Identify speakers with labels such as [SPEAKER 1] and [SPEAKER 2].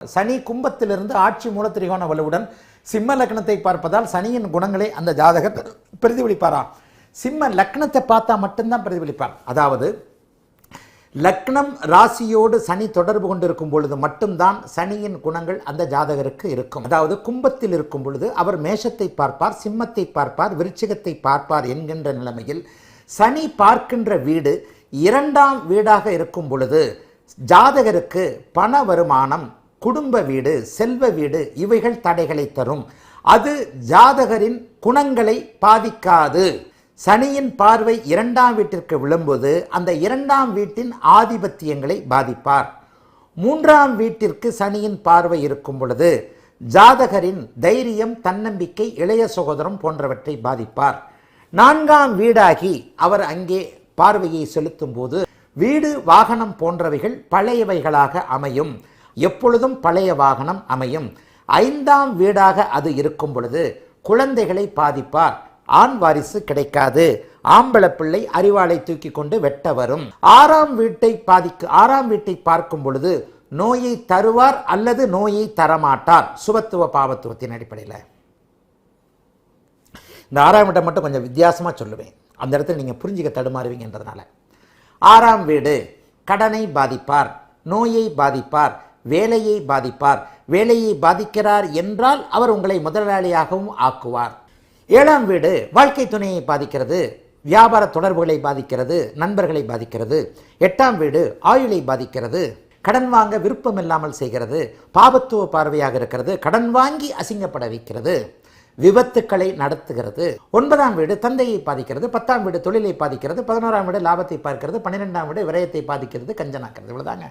[SPEAKER 1] சனி கும்பத்திலிருந்து ஆட்சி மூலத்திரிகோண வலுவுடன் சிம்ம லக்னத்தை பார்ப்பதால் சனியின் குணங்களை அந்த ஜாதகர் பிரதிபலிப்பாராம். சிம்ம லக்னத்தை பார்த்தா மட்டும்தான் பிரதிபலிப்பார். அதாவது லக்னம் ராசியோடு சனி தொடர்பு கொண்டிருக்கும் பொழுது மட்டும்தான் சனியின் குணங்கள் அந்த ஜாதகருக்கு இருக்கும். அதாவது கும்பத்தில் இருக்கும் பொழுது அவர் மேஷத்தை பார்ப்பார் சிம்மத்தை பார்ப்பார் விருச்சிகத்தை பார்ப்பார் என்கின்ற நிலைமையில் சனி பார்க்கின்ற வீடு இரண்டாம் வீடாக இருக்கும் பொழுது ஜாதகருக்கு பண வருமானம் குடும்ப வீடு செல்வ வீடு இவைகள் தடைகளை தரும். அது ஜாதகரின் குணங்களை பாதிக்காது. சனியின் பார்வை இரண்டாம் வீட்டிற்கு விழும்போது அந்த இரண்டாம் வீட்டின் ஆதிபத்தியங்களை பாதிப்பார். மூன்றாம் வீட்டிற்கு சனியின் பார்வை இருக்கும் பொழுது ஜாதகரின் தைரியம் தன்னம்பிக்கை இளைய சகோதரம் போன்றவற்றை பாதிப்பார். நான்காம் வீடாகி அவர் அங்கே பார்வையை செலுத்தும் போது வீடு வாகனம் போன்றவைகள் பழையவைகளாக அமையும். எப்பொழுதும் பழைய வாகனம் அமையும். ஐந்தாம் வீடாக அது இருக்கும் பொழுது குழந்தைகளை பாதிப்பார். ஆண் வாரிசு கிடைக்காது. ஆம்பளை பிள்ளை அறிவாளை தூக்கி கொண்டு வெட்ட வரும். ஆறாம் வீட்டை பாதிக்கு ஆறாம் வீட்டை பார்க்கும் பொழுது நோயை தருவார் அல்லது நோயை தரமாட்டார். சுபத்துவ பாவத்துவத்தின் அடிப்படையில். இந்த ஆறாம் வீட்டை மட்டும் கொஞ்சம் வித்தியாசமாக சொல்லுவேன். அந்த இடத்துல நீங்கள் புரிஞ்சுக்க தடுமாறுவீங்கன்றதுனால. ஆறாம் வீடு கடனை பாதிப்பார் நோயை பாதிப்பார் வேலையை பாதிப்பார். வேலையை பாதிக்கிறார் என்றால் அவர் உங்களை முதலாளியாகவும் ஆக்குவார். ஏழாம் வீடு வாழ்க்கை துணையை பாதிக்கிறது. வியாபார தொடர்புகளை பாதிக்கிறது நண்பர்களை பாதிக்கிறது. எட்டாம் வீடு ஆயுளை பாதிக்கிறது. கடன் வாங்க விருப்பம் இல்லாமல் செய்கிறது. பாபத்துவ பார்வையாக இருக்கிறது. கடன் வாங்கி அசிங்கப்பட வைக்கிறது. விபத்துக்களை நடத்துகிறது. ஒன்பதாம் வீடு தந்தையை பாதிக்கிறது. பத்தாம் வீடு தொழிலை பாதிக்கிறது. பதினோராம் வீடு லாபத்தை பார்க்கிறது. பன்னிரெண்டாம் வீடு விரயத்தை பாதிக்கிறது. கஞ்சனாக்கிறது. இவ்வளோதாங்க